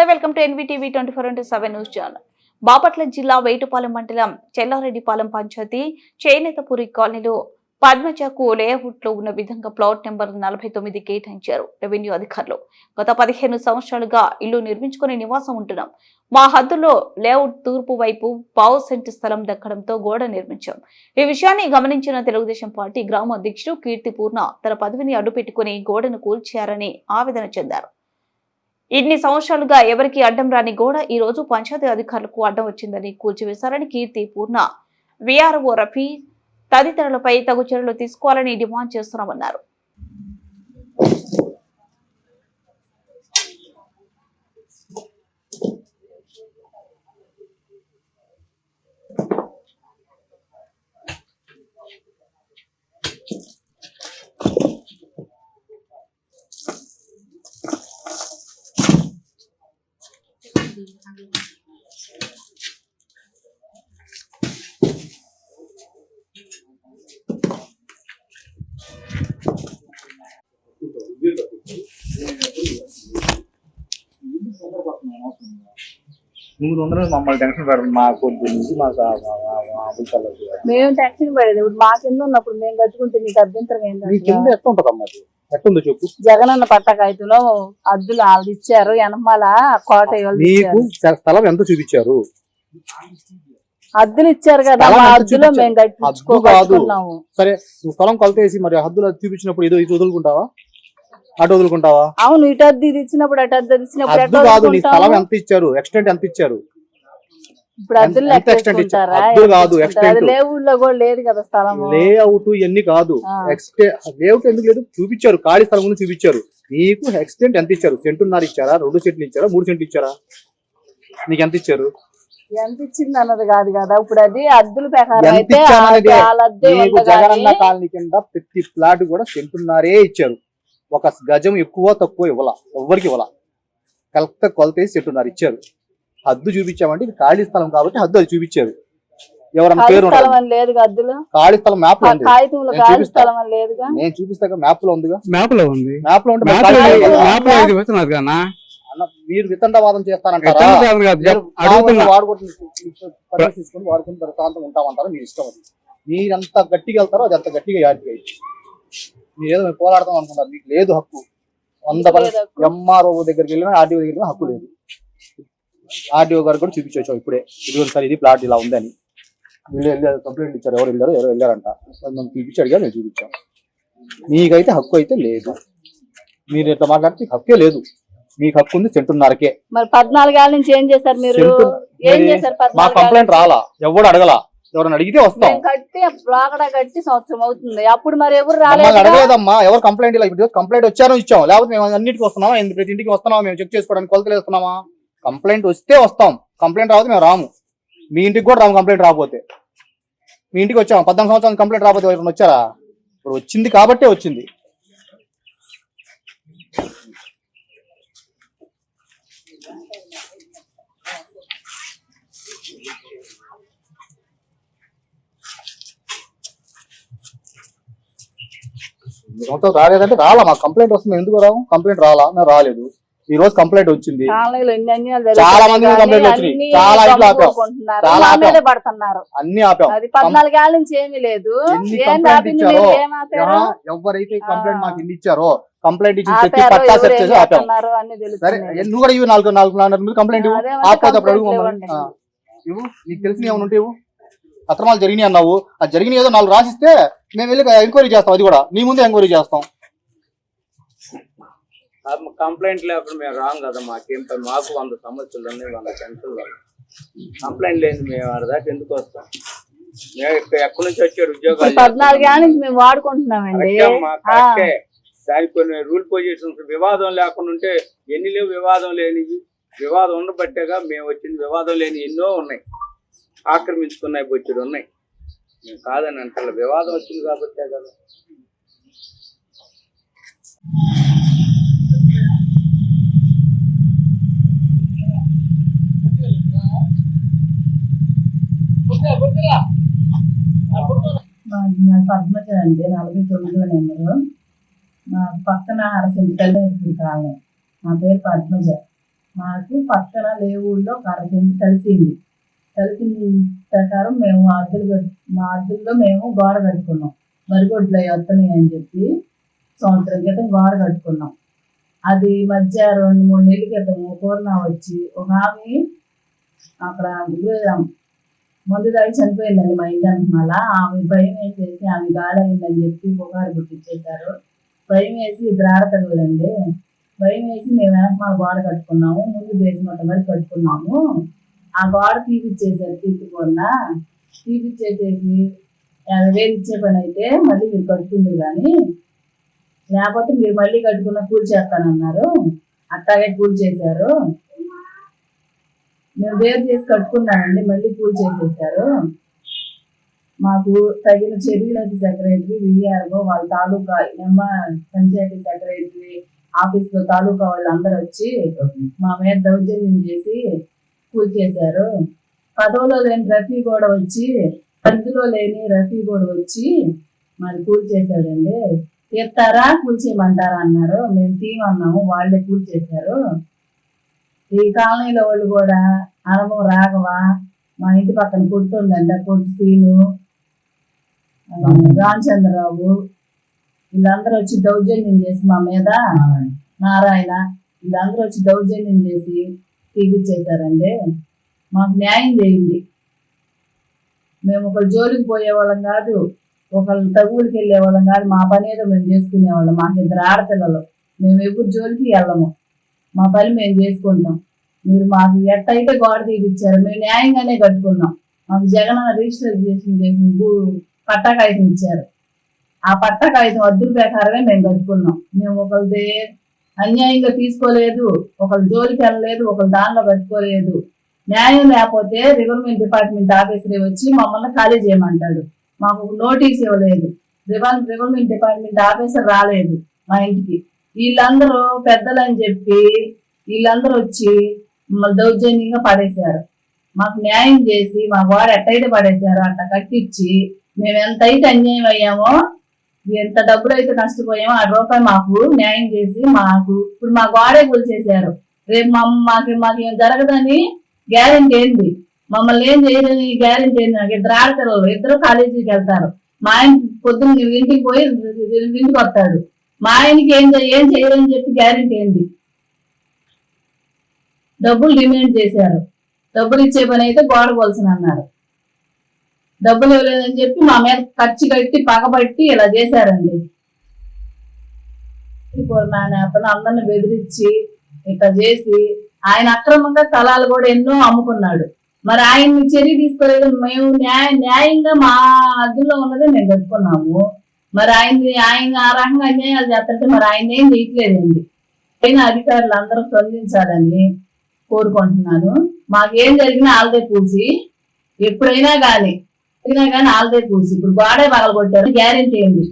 నమస్తే welcome to NVTV twenty four into seven news channel Bapatla జిల్లా వేటుపాలెం మండలం చెల్లారెడ్డిపాలెం పంచాయతీ చేనేతపురి కాలనీలో పద్మజకు లేఅవుట్లో ఉన్న విధంగా ప్లాట్ నెంబర్ నలభై తొమ్మిది కేటాయించారు రెవెన్యూ అధికారులు. గత పదిహేను సంవత్సరాలుగా ఇల్లు నిర్మించుకుని నివాసం ఉంటున్నాం. మా హద్దులో లేఅవుట్ తూర్పు వైపు పావు సెంట్ స్థలం దక్కడంతో గోడ నిర్మించాం. ఈ విషయాన్ని గమనించిన తెలుగుదేశం పార్టీ గ్రామ అధ్యక్షుడు కీర్తిపూర్ణ తన పదవిని అడ్డుపెట్టుకుని గోడను కూల్చారని ఆవేదన చెందారు. ఇన్ని సంవత్సరాలుగా ఎవరికి అడ్డం రాని గోడ ఈ రోజు పంచాయతీ అధికారులకు అడ్డం వచ్చిందని కూల్చివేశారని కీర్తి పూర్ణ. విఆర్ఓ రఫీ తదితరులపై తగు చర్యలు తీసుకోవాలని డిమాండ్ చేస్తున్నామన్నారు. మూడు వందలు మమ్మల్ని టెన్షన్ పెడతాం మా కొద్ది నుంచి మాకు మేము టెన్షన్ పడేది. ఇప్పుడు మా కింద ఉన్నప్పుడు మేము కట్టుకుంటే మీకు అభ్యంతరం ఏంటంటే చెప్పు. జగనన్న పట్ట కాగితంలో అద్దులు వాళ్ళు ఇచ్చారు వెనమాల కోట ఇచ్చారు. స్థలం ఎంత చూపించారు? అద్దులు ఇచ్చారు కదా మా అద్దులో? మేము సరే స్థలం కొలత వేసి మరి హద్దులు చూపించినప్పుడు ఏదో ఇది వదులుకుంటావా? అటు వదులుకుంటావా అవును ఇటు అద్దు ఇది ఇచ్చినప్పుడు అటు అద్దు అది ఇచ్చినప్పుడు అద్దు కాదు నీ స్థలం? ఎంత ఇచ్చారు ఎక్స్టెంట్ ఎంత ఇచ్చారు ఇప్పుడు అద్దులు? అద్దు కాదు. లేవుల్లో కూడా లేదు కదా లేఅవుట్ ఇవన్నీ కాదు లేఅవుట్ ఎందుకు లేదు చూపించారు ఖాళీ స్థలం ముందు చూపించారు నీకు ఎక్స్టెంట్ ఎంత ఇచ్చారు సెంటున్నర ఇచ్చారా రెండు సెంట్లు ఇచ్చారా మూడు సెంట్లు ఇచ్చారా నీకు ఎంత ఇచ్చారు ఎంత ఇచ్చింది అన్నది కాదు కదా ఇప్పుడు అది అద్దుల ప్రకారం జగనన్న కాలనీ కింద ప్రతి ఫ్లాట్ కూడా సెంటున్నారే ఇచ్చారు ఒక గజం ఎక్కువ తక్కువ ఇవ్వాల. ఎవ్వరికి ఇవ్వాల. కరెక్ట్ కొలత వేసి సెంటున్నర ఇచ్చారు. హద్దు చూపించామంటే ఇది ఖాళీ స్థలం కాబట్టి హద్దు అది చూపించారు. ఎవరన్నా పేరు లేదు ఖాళీ స్థలం మ్యాప్లో నేను చూపిస్తా. చూపిస్తాక మ్యాప్లో ఉందిగా? మ్యాప్లో ఉంది. మ్యాప్లో ఉంటే మరి వితండవాదం పర్మిషన్ తీసుకొని వాడుకుని ప్రశాంతంగా ఉంటామంటారా? మీ ఇష్టం అది. మీరు ఎంత గట్టిగా వెళ్తారో అది అంత గట్టిగా యాడ్ చేయొచ్చు మీరు ఏదో పోరాడతాం అనుకుంటారు. మీకు లేదు హక్కు. వంద. ఎంఆర్ఓ దగ్గరికి వెళ్ళినా ఆర్డీఓ దగ్గరికి వెళ్ళినా హక్కు లేదు. ఆర్డీఓ గారు కూడా చూపించవచ్చు. ఇప్పుడే ఇది సార్ ఇది ప్లాట్ ఇలా ఉందని. వీళ్ళు వెళ్ళారు కంప్లైంట్ ఇచ్చారు. ఎవరు వెళ్ళారు ఎవరు వెళ్ళారంట. చూపించి అడిగా మేము చూపించాం. మీకైతే హక్కు అయితే లేదు. మీరు ఇట్లా మాట్లాడితే హక్కే లేదు. మీకు హక్కు ఉంది సెంటున్నరకే. మరి పద్నాలుగేళ్ళ నుంచి ఏం చేశారు మీరు? ఏం చేశారు మా కంప్లైంట్ రాలా. ఎవడు అడగలా. ఎవరైనా అడిగితే వస్తాం. కట్టి రాకడా కట్టి సంవత్సరం అవుతుంది. అప్పుడు మరి ఎవరు రాలేదు అడగలేదమ్మా. ఎవరు కంప్లైంట్ ఇలా ఇప్పుడు కంప్లైంట్ వచ్చారో ఇచ్చాం లేకపోతే మేము అన్నిటికి వస్తున్నామా? ఎందుకు ప్రతి ఇంటికి వస్తున్నామా? మేము చెక్ చేసుకోవడానికి కొలతలు వేస్తున్నామా? కంప్లైంట్ వస్తే వస్తాం. కంప్లైంట్ రాకపోతే మేము రాము. మీ ఇంటికి కూడా రాము కంప్లైంట్ రాకపోతే. మీ ఇంటికి వచ్చాము? పద్నాలుగు సంవత్సరాలు కంప్లైంట్ రాకపోతే ఎవరైనా వచ్చారా? ఇప్పుడు వచ్చింది కాబట్టే వచ్చింది. సంవత్సరం రాలేదంటే రాలా మాకు కంప్లైంట్ వస్తుంది ఎందుకు రాము? కంప్లైంట్ రాలా? మేము రాలేదు. ఈ రోజు కంప్లైంట్ వచ్చింది. చాలా మంది వచ్చినాయి. అన్ని చాలా ఇంట్లో ఆపాం. చాలా ఆపాం. పడుతున్నారు. అన్ని ఆపాం. అది పద్నాలుగేళ్ళ నుంచి ఏమీ లేదు. కంప్లైంట్ ఎవరైతే కంప్లైంట్. మాకు ఇన్ని ఇచ్చారో కంప్లైంట్ ఇచ్చి చెప్పి పట్టా ఏం చేసి ఆపాం. సరే నువ్వు కూడా ఇవి నాలుగు నాలుగు నాలుగు మీద కంప్లైంట్ ఇవ్వు. ఆపకపోతే అప్పుడు అడుగు. ఇవ్వు నీకు తెలిసిన ఏమైనా ఉంటే ఇవ్వు. అక్రమాలు జరిగినాయి అన్నావు. ఆ జరిగినాయి ఏదో నాలుగు రాసిస్తే మేము వెళ్ళి ఎంక్వైరీ చేస్తాం అది కూడా. నీ ముందే ఎంక్వైరీ చేస్తాం. కంప్లైంట్ లేకుండా మేము రాం కదా మాకేం పని? మాకు వంద సమస్యలు ఉన్నాయి వంద టెన్షన్లు కంప్లైంట్ లేని మేము ఆడ దాకా ఎందుకు వస్తాం? మేము ఇక్కడ ఎక్కడి నుంచి ఇప్పుడు ఉద్యోగాలు పద్నాలుగేళ్ళ నుంచి మేము వాడుకుంటున్నామండి. దానికి కొన్ని రూల్ పొజిషన్స్ వివాదం లేకుండా ఉంటే ఎన్ని లేవు వివాదం లేనివి? వివాదం ఉండబట్టేగా మేము వచ్చింది వివాదం లేని ఎన్నో ఉన్నాయి. ఆక్రమించుకున్నాయి బొచ్చుడు ఉన్నాయి. నేను కాదని అంటే వివాదం వచ్చింది కాబట్టే కదా. నా పద్మజ అండి నలభై తొమ్మిదో నెంబరు. మా పక్కన అరసెంటికల్లో కాలనీ నా పేరు పద్మజ. మాకు పక్కన లేవుల్లో ఒక అరసెంటి కలిసింది కలిసిన ప్రకారం మేము ఆ అద్దెలు మా అద్దెల్లో మేము గోడ కట్టుకున్నాం. మరిగొడ్లు అవి వస్తున్నాయి అని చెప్పి సంవత్సరం క్రితం గోడ కట్టుకున్నాం. అది మధ్య రెండు మూడు నెలల క్రితం పూర్ణ వచ్చి ఒక ఆమె అక్కడ ముందు మందు చనిపోయిందండి మా ఇంటి మళ్ళా ఆమె భయం వేసేసి ఆమె గాడైందని చెప్పి పొగారు పుట్టించేశారు భయం వేసి ఇద్దరు ఆడతగలండి భయం వేసి మేము వెనక మా గోడ కట్టుకున్నాము. ముందు బేస్మెంట్ వరకు కట్టుకున్నాము. ఆ గోడ తీపిచ్చేసారు తీపికుండా తీపిచ్చేసేసి యాభై వేలు ఇచ్చే పని అయితే మళ్ళీ మీరు కట్టుకుంది కానీ లేకపోతే మీరు మళ్ళీ కట్టుకున్న కూల్ చేస్తానన్నారు. అట్టాగే కూల్ చేశారు. మేము వేరు చేసి కట్టుకున్నానండి మళ్ళీ కూల్ చేసేసారు మాకు తగిన చర్యలకి సెక్రటరీ విఆర్ఓ వాళ్ళ తాలూకా ఎమ్మ పంచాయతీ సెక్రటరీ ఆఫీస్లో తాలూకా వాళ్ళు అందరూ వచ్చి మా మీద దౌర్జన్యం చేసి కూల్ చేశారు. పదవిలో లేని రఫీ కూడా వచ్చి పరిధిలో లేని రఫీ కూడా వచ్చి మరి కూల్ చేశాడండి. తీస్తారా కూల్ చేయమంటారా? అన్నారు. మేము తీయమన్నాము. వాళ్ళే కూల్ చేశారు. ఈ కాలనీలో వాళ్ళు కూడా అనవం రాఘవ మా ఇంటి పక్కన కొట్టు ఉందండి ఆ కొట్టు సీను రామచంద్రరావు వీళ్ళందరూ వచ్చి దౌర్జన్యం చేసి మా మీద నారాయణ వీళ్ళందరూ వచ్చి దౌర్జన్యం చేసి తీపిచ్చేశారంటే మాకు న్యాయం చేయండి. మేము ఒకరు జోలికి పోయేవాళ్ళం కాదు ఒకళ్ళు తగువులకి వెళ్ళేవాళ్ళం కాదు మా పని ఏదో మేము చేసుకునేవాళ్ళం మాకు ఇద్దరు ఆడపిల్లలు. మేము ఎప్పుడు జోలికి వెళ్ళము. మా పని మేము చేసుకుంటాం. మీరు మాకు ఎట్టయితే గోడ తీపిచ్చారు మేము న్యాయంగానే కట్టుకున్నాం. మాకు జగన్ రిజిస్ట్రేషన్ చేసిన భూ- పట్టా కాగితం ఇచ్చారు. ఆ పట్టా కాగితం అద్దుల ప్రకారమే మేము కట్టుకున్నాం. మేము ఒకరిది అన్యాయంగా తీసుకోలేదు ఒకరు జోలికి వెళ్ళలేదు ఒకరు దానిలో పెట్టుకోలేదు. న్యాయం లేకపోతే రివర్మెంట్ డిపార్ట్మెంట్ ఆఫీసరే వచ్చి మమ్మల్ని ఖాళీ చేయమంటాడు. మాకు నోటీస్ ఇవ్వలేదు. రివర్ రివర్మెంట్ డిపార్ట్మెంట్ ఆఫీసర్ రాలేదు మా ఇంటికి. వీళ్ళందరూ పెద్దలని చెప్పి వీళ్ళందరూ వచ్చి మమ్మల్ని దౌర్జన్యంగా పడేశారు. మాకు న్యాయం చేసి మా వాడు ఎట్టయితే పడేశారు అట్లా కట్టించి మేము ఎంత అయితే అన్యాయం అయ్యామో ఎంత డబ్బులు అయితే నష్టపోయామో ఆ రూపాయి మాకు న్యాయం చేసి మాకు ఇప్పుడు మా గోడే కూల్చేశారు రేపు మా మాకు మాకు ఏం జరగదని గ్యారెంటీ ఏంది? మమ్మల్ని ఏం చేయదని గ్యారెంటీ ఏంది? నాకు ఇద్దరు ఆడతారు ఇద్దరు కాలేజీకి వెళ్తారు. మా ఆయన పొద్దున్న ఇంటికి పోయి ఇంటికి వస్తాడు. మా ఆయనకి ఏం ఏం చేయరని చెప్పి గ్యారెంటీ ఏంది? డబ్బులు డిమాండ్ చేశారు. డబ్బులు ఇచ్చే పని అయితే గోడ కొలసిన అన్నారు డబ్బులు ఇవ్వలేదని చెప్పి మా మీద ఖర్చు కట్టి పగబట్టి ఇలా చేశారండి. ఇప్పుడు నా అతను అందరిని బెదిరించి ఇట్లా చేసి ఆయన అక్రమంగా స్థలాలు కూడా ఎన్నో అమ్ముకున్నాడు. మరి ఆయన్ని చర్య తీసుకోలేదు మేము న్యాయ న్యాయంగా మా అదుల్లో ఉన్నదే మేము పెట్టుకున్నాము. మరి ఆయన ఆయన ఆ రకంగా అన్యాయాలు చేస్తుంటే మరి ఆయన ఏం చేయట్లేదండి. అయినా అధికారులు అందరూ స్పందించాలని కోరుకుంటున్నాను. మాకేం జరిగినా ఆల్దే పూసి ఎప్పుడైనా కానీ అయినా కానీ ఆల్దే కూర్చు ఇప్పుడు గోడే పగలగొట్టారు. గ్యారెంటీ ఏంది?